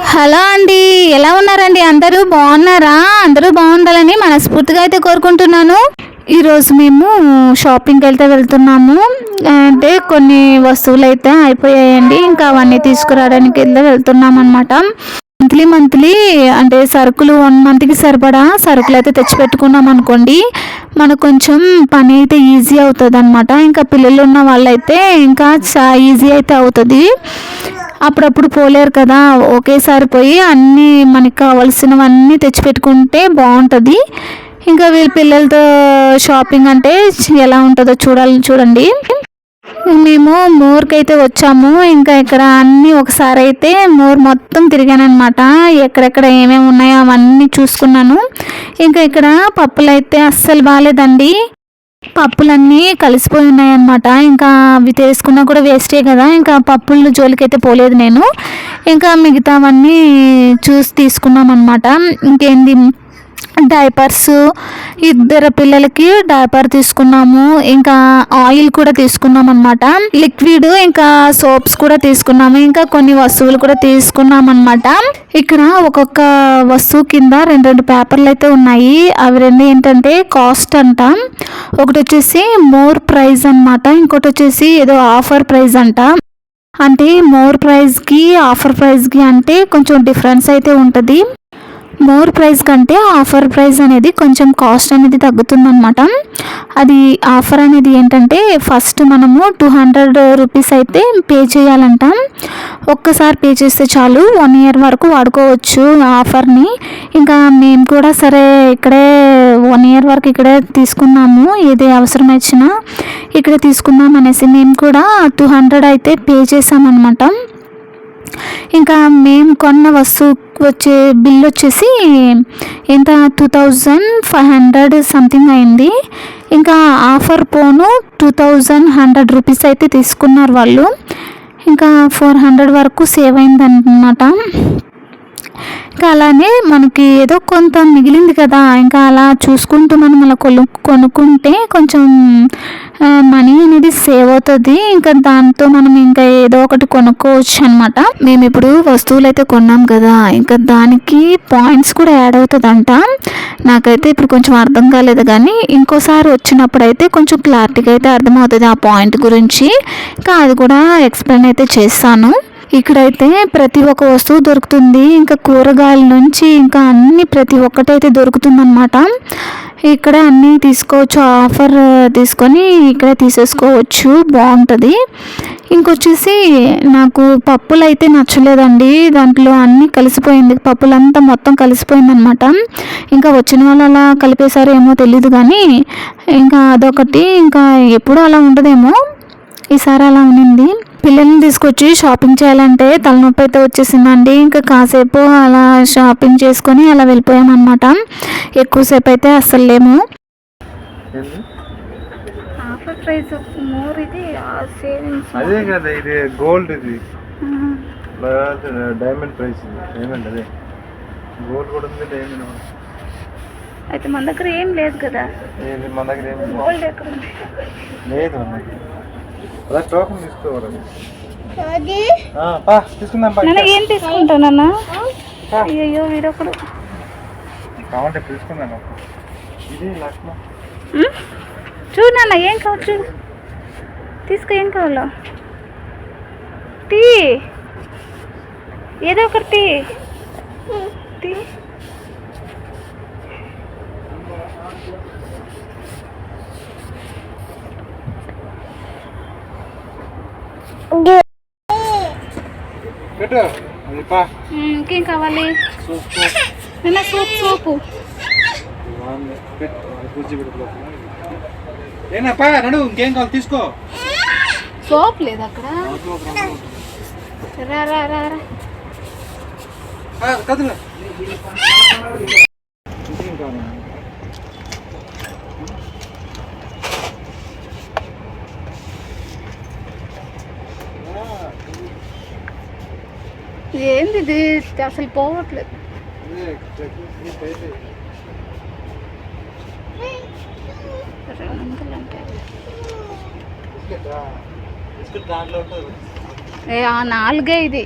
Hello అండి ఎలా ఉన్నారండి? అందరూ బాగున్నారా? అందరూ బాగుండాలని మనస్ఫూర్తిగా అయితే కోరుకుంటున్నాను. ఈరోజు మేము షాపింగ్కి వెళ్తే వెళ్తున్నాము. అంటే కొన్ని వస్తువులు అయితే అయిపోయాయండి. ఇంకా అవన్నీ తీసుకురావడానికి వెళ్తే వెళ్తున్నాం అనమాట మంత్లీ మంత్లీ అంటే సరుకులు వన్ మంత్కి సరిపడా సరుకులు అయితే తెచ్చిపెట్టుకున్నాం అనుకోండి మనకు కొంచెం పని అయితే ఈజీ అవుతుంది అనమాట ఇంకా పిల్లలు ఉన్న వాళ్ళైతే ఇంకా చా ఈజీ అయితే అవుతుంది. అప్పుడప్పుడు పోలేరు కదా ఒకేసారి పోయి అన్నీ మనకి కావాల్సినవన్నీ తెచ్చిపెట్టుకుంటే బాగుంటుంది. ఇంకా వీళ్ళ పిల్లలతో షాపింగ్ అంటే ఎలా ఉంటుందో చూడాలి చూడండి. మేము మోర్కి అయితే వచ్చాము. ఇంకా ఇక్కడ అన్నీ ఒకసారి అయితే మోర్ మొత్తం తిరిగానమాట ఎక్కడెక్కడ ఏమేమి ఉన్నాయో అవన్నీ చూసుకున్నాను. ఇంకా ఇక్కడ పప్పులు అయితే అస్సలు బాగాలేదండి పప్పులన్నీ కలిసిపోయి ఉన్నాయన్నమాట. ఇంకా అవి తీసుకున్నా కూడా వేస్టే కదా. ఇంకా పప్పులు జోలికైతే పోలేదు నేను. ఇంకా మిగతావన్నీ చూసి తీసుకున్నాం అనమాట ఇంకేంది? డైపర్స్. ఇద్దరు పిల్లలకి డైపర్ తీసుకున్నాము. ఇంకా ఆయిల్ కూడా తీసుకున్నాం అనమాట లిక్విడ్ ఇంకా సోప్స్ కూడా తీసుకున్నాము. ఇంకా కొన్ని వస్తువులు కూడా తీసుకున్నాం అనమాట ఇక్కడ ఒక్కొక్క వస్తువు కింద రెండు రెండు పేపర్లు అయితే ఉన్నాయి. అవి రెండు ఏంటంటే కాస్ట్ అంట. ఒకటి వచ్చేసి మోర్ ప్రైజ్ అనమాట ఇంకోటి వచ్చేసి ఏదో ఆఫర్ ప్రైజ్ అంట. అంటే మోర్ ప్రైజ్కి ఆఫర్ ప్రైజ్కి అంటే కొంచెం డిఫరెన్స్ అయితే ఉంటుంది. మోర్ ప్రైస్ కంటే ఆఫర్ ప్రైస్ అనేది కొంచెం కాస్ట్ అనేది తగ్గుతుందన్నమాట. అది ఆఫర్ అనేది ఏంటంటే ఫస్ట్ మనము టూ హండ్రెడ్ రూపీస్ అయితే పే చేయాలంట. ఒక్కసారి పే చేస్తే చాలు వన్ ఇయర్ వరకు వాడుకోవచ్చు ఆఫర్ని. ఇంకా మేము కూడా సరే ఇక్కడే వన్ ఇయర్ వరకు ఇక్కడే తీసుకున్నాము ఏది అవసరం వచ్చినా ఇక్కడ తీసుకుందాం అనేసి మేము కూడా టూ హండ్రెడ్ అయితే పే చేసామన్నమాట ఇంకా మేము కొన్న వస్తువు వచ్చే బిల్ వచ్చేసి ఎంత? Two thousand five hundred something అయింది. ఇంకా ఆఫర్ పోను టూ థౌజండ్ హండ్రెడ్ రూపీస్ అయితే తీసుకున్నారు వాళ్ళు. ఇంకా ఫోర్ హండ్రెడ్ వరకు సేవ్ అయిందన్నమాట. ఇంకా అలానే మనకి ఏదో కొంత మిగిలింది కదా ఇంకా అలా చూసుకుంటూ మనం అలా కొను కొనుక్కుంటే కొంచెం మనీ అనేది సేవ్ అవుతుంది. ఇంకా దాంతో మనం ఇంకా ఏదో ఒకటి కొనుక్కోవచ్చు అనమాట మేము ఇప్పుడు వస్తువులు అయితే కొన్నాం కదా ఇంకా దానికి పాయింట్స్ కూడా యాడ్ అవుతుందంట. నాకైతే ఇప్పుడు కొంచెం అర్థం కాలేదు కానీ ఇంకోసారి వచ్చినప్పుడు అయితే కొంచెం క్లారిటీగా అయితే అర్థమవుతుంది ఆ పాయింట్ గురించి. ఇంకా అది కూడా ఎక్స్ప్లెయిన్ అయితే చేస్తాను. ఇక్కడైతే ప్రతి ఒక్క వస్తువు దొరుకుతుంది. ఇంకా కూరగాయల నుంచి ఇంకా అన్ని ప్రతి ఒక్కటైతే దొరుకుతుందన్నమాట. ఇక్కడ అన్నీ తీసుకోవచ్చు. ఆఫర్ తీసుకొని ఇక్కడ తీసేసుకోవచ్చు. బాగుంటుంది. ఇంకొచ్చేసి నాకు పప్పులు అయితే నచ్చలేదండి. దాంట్లో అన్నీ కలిసిపోయింది. పప్పులంతా మొత్తం కలిసిపోయిందనమాట ఇంకా వచ్చిన వాళ్ళు అలా కలిపేశారో ఏమో తెలియదు కానీ ఇంకా అదొకటి. ఇంకా ఎప్పుడూ అలా ఉండదేమో. ఈసారి అలా ఉన్నింది పిల్లల్ని తీసుకొచ్చి షాపింగ్ చేయాలంటే తలనొప్పి అయితే వచ్చేసిందండి. ఇంకా కాసేపు అలా షాపింగ్ చేసుకొని అలా వెళ్ళిపోయామన్నమాట. ఎక్కువసేపు అయితే అస్సలు లేము. ఏంది? ఆఫర్ ప్రైస్ మోర్ ఇది సేవింగ్స్ అదే కదా ఇది గోల్డ్ ఇది. డైమండ్ ప్రైస్ ఇది డైమండ్ అదే. గోల్డ్ కూడా ఉంది డైమండ్ కూడా అయితే మన దగ్గర ఏం లేదు కదా. మన దగ్గర. గోల్డ్ ఎక్కడ ఉంది? లేదు అదే? టోకన్ తీసుకోవాలి తీసుకుందాం ఏం తీసుకుంటానన్నా అయ్యో వీడొకడు కావాలంటే తీసుకుందాం ఇది లక్ష్మణ్ ఉమ్? చూడు నాన్న ఏం కావాలి చూడు. తీసుకో ఏం కావాలో. టీ. ఏదో ఒకటి టీ టీ పెట్టు అది పా ఉమ్, ఇంకేం కావాలి? నిన్న సూప్ సూపు. ఏనా నడు ఇంకేం కావాలి తీసుకో. సోప్ లేదు అక్కడ? రా రా రా రా ఆ, కదులు ఇంకేం కావాలి ఏంది ఇది? అసలు పోవట్లేదు. అంటే ఏ ఆ నాలుగే ఇది.